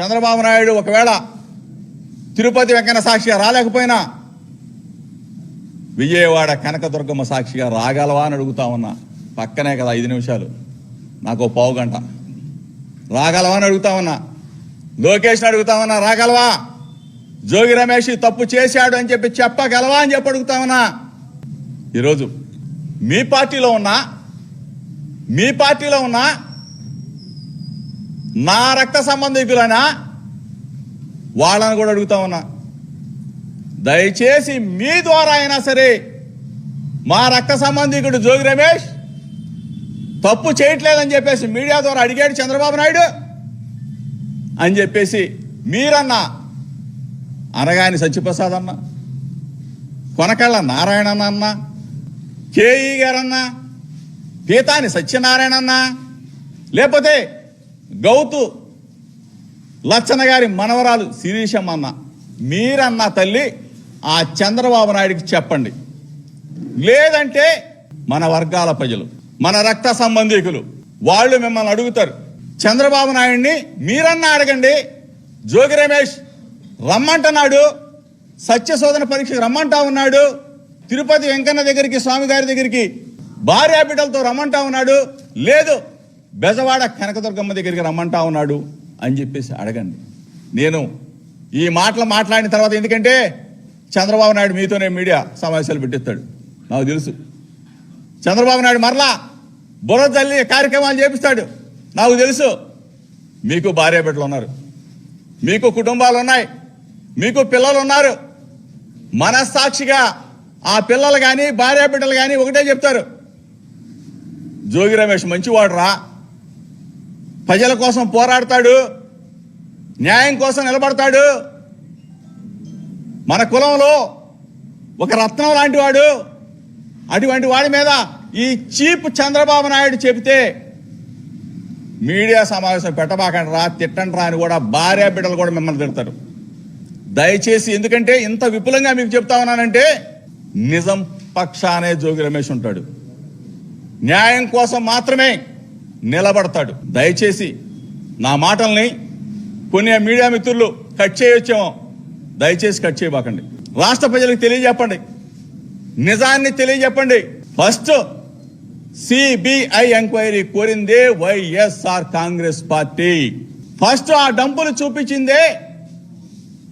చంద్రబాబు నాయుడు ఒకవేళ తిరుపతి వెంకన్న సాక్షిగా రాలేకపోయినా విజయవాడ కనకదుర్గమ్మ సాక్షిగా రాగలవా అని అడుగుతా ఉన్నా. పక్కనే కదా ఐదు నిమిషాలు. నాకు పావు గంట. రాగలవా అని అడుగుతా ఉన్నా. లోకేష్ని అడుగుతా ఉన్నా రాగలవా? జోగి రమేష్ తప్పు చేశాడు అని చెప్పి చెప్పగలవా అని చెప్పి అడుగుతా ఉన్నా. ఈరోజు మీ పార్టీలో ఉన్నా మీ పార్టీలో ఉన్నా నా రక్త సంబంధికులైనా వాళ్ళని కూడా అడుగుతా ఉన్నా. దయచేసి మీ ద్వారా అయినా సరే మా రక్త సంబంధికుడు జోగి రమేష్ తప్పు చేయట్లేదని చెప్పేసి మీడియా ద్వారా అడిగాడు చంద్రబాబు నాయుడు అని చెప్పేసి మీరన్నా అనగాని సత్యప్రసాద్ అన్న కొనకళ్ళ నారాయణ అన్న కేఈ గారన్నా పీతాని సత్యనారాయణ అన్న లేకపోతే గౌతు లచ్చన్న గారి మనవరాలు శిరీషమ్మ అన్న మీరన్న తల్లి ఆ చంద్రబాబు నాయుడికి చెప్పండి. లేదంటే మన వర్గాల ప్రజలు మన రక్త సంబంధికులు వాళ్ళు మిమ్మల్ని అడుగుతారు. చంద్రబాబు నాయుడిని మీరన్నా అడగండి. జోగి రమేష్ రమ్మంటున్నాడు. సత్యశోధన పరీక్షకు రమ్మంటా ఉన్నాడు. తిరుపతి వెంకన్న దగ్గరికి స్వామి గారి దగ్గరికి భార్యా బిడ్డలతో రమ్మంటా ఉన్నాడు. లేదు బెజవాడ కనకదుర్గమ్మ దగ్గరికి రమ్మంటా ఉన్నాడు అని చెప్పేసి అడగండి. నేను ఈ మాటలు మాట్లాడిన తర్వాత ఎందుకంటే చంద్రబాబు నాయుడు మీతోనే మీడియా సమావేశాలు పెట్టిస్తాడు. నాకు తెలుసు. చంద్రబాబు నాయుడు మరలా బుర్ర తల్లి కార్యక్రమాలు చేపిస్తాడు. నాకు తెలుసు. మీకు భార్య బిడ్డలు ఉన్నారు. మీకు కుటుంబాలు ఉన్నాయి. మీకు పిల్లలు ఉన్నారు. మనస్సాక్షిగా ఆ పిల్లలు కానీ భార్య బిడ్డలు కానీ ఒకటే చెప్తారు. జోగి రమేష్ మంచివాడు రా ప్రజల కోసం పోరాడతాడు న్యాయం కోసం నిలబడతాడు. మన కులంలో ఒక రత్నం లాంటి వాడు అటువంటి వాడి మీద ఈ చీప్ చంద్రబాబు నాయుడు చెబితే మీడియా సమావేశం పెట్టబాకండి రా తిట్టండి రా అని కూడా భార్య బిడ్డలు కూడా మిమ్మల్ని తిడతారు. దయచేసి ఎందుకంటే ఇంత విపులంగా మీకు చెప్తా ఉన్నానంటే నిజం పక్షానే జోగి రమేష్ ఉంటాడు. న్యాయం కోసం మాత్రమే నిలబడతాడు. దయచేసి నా మాటల్ని కొన్ని మీడియా మిత్రులు కట్ చేయొచ్చేమో. దయచేసి కట్ చేయబాకండి. రాష్ట్ర ప్రజలకు తెలియజెప్పండి. నిజాన్ని తెలియజెప్పండి. ఫస్ట్ సిబిఐ ఎంక్వైరీ కోరిందే వైఎస్ఆర్ కాంగ్రెస్ పార్టీ. ఫస్ట్ ఆ డంపులు చూపించిందే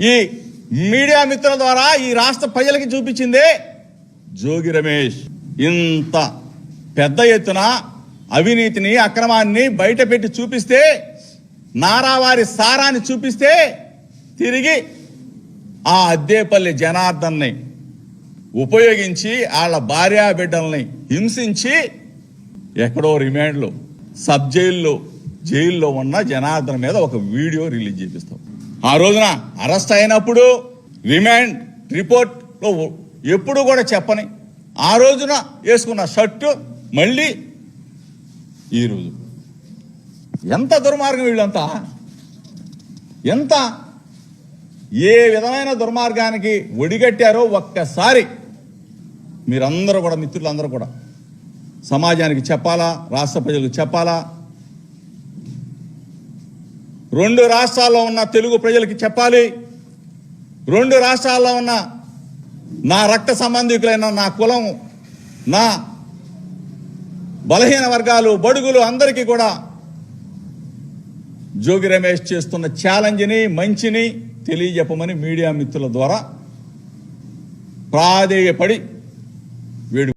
ఈ మీడియా మిత్రుల ద్వారా ఈ రాష్ట్ర ప్రజలకి చూపించిందే జోగి రమేష్. ఇంత పెద్ద ఎత్తున అవినీతిని అక్రమాన్ని బయట పెట్టి చూపిస్తే నారావారి సారాన్ని చూపిస్తే తిరిగి ఆ అద్దేపల్లి జనార్దన్ని ఉపయోగించి వాళ్ళ భార్యా బిడ్డల్ని హింసించి ఎక్కడో రిమాండ్లో సబ్ జైల్లో జైల్లో ఉన్న జనార్దన్ మీద ఒక వీడియో రిలీజ్ చేపిస్తాం. ఆ రోజున అరెస్ట్ అయినప్పుడు రిమాండ్ రిపోర్ట్లో ఎప్పుడు కూడా చెప్పని ఆ రోజున వేసుకున్న షర్టు మళ్ళీ ఈరోజు ఎంత దుర్మార్గం వీళ్ళంతా? ఎంత? ఏ విధమైన దుర్మార్గానికి ఒడిగట్టారో ఒక్కసారి. మీరందరూ కూడా మిత్రులందరూ కూడా. సమాజానికి చెప్పాలా? రాష్ట్ర ప్రజలకు చెప్పాలా? రెండు రాష్ట్రాల్లో ఉన్న తెలుగు ప్రజలకి చెప్పాలి. రెండు రాష్ట్రాల్లో ఉన్న నా రక్త సంబంధికులైన నా కులం నా బలహీన వర్గాలు బడుగులు అందరికీ కూడా జోగి రమేష్ చేస్తున్న ఛాలెంజ్ని మంచిని తెలియజెప్పమని మీడియా మిత్రుల ద్వారా ప్రాధేయపడి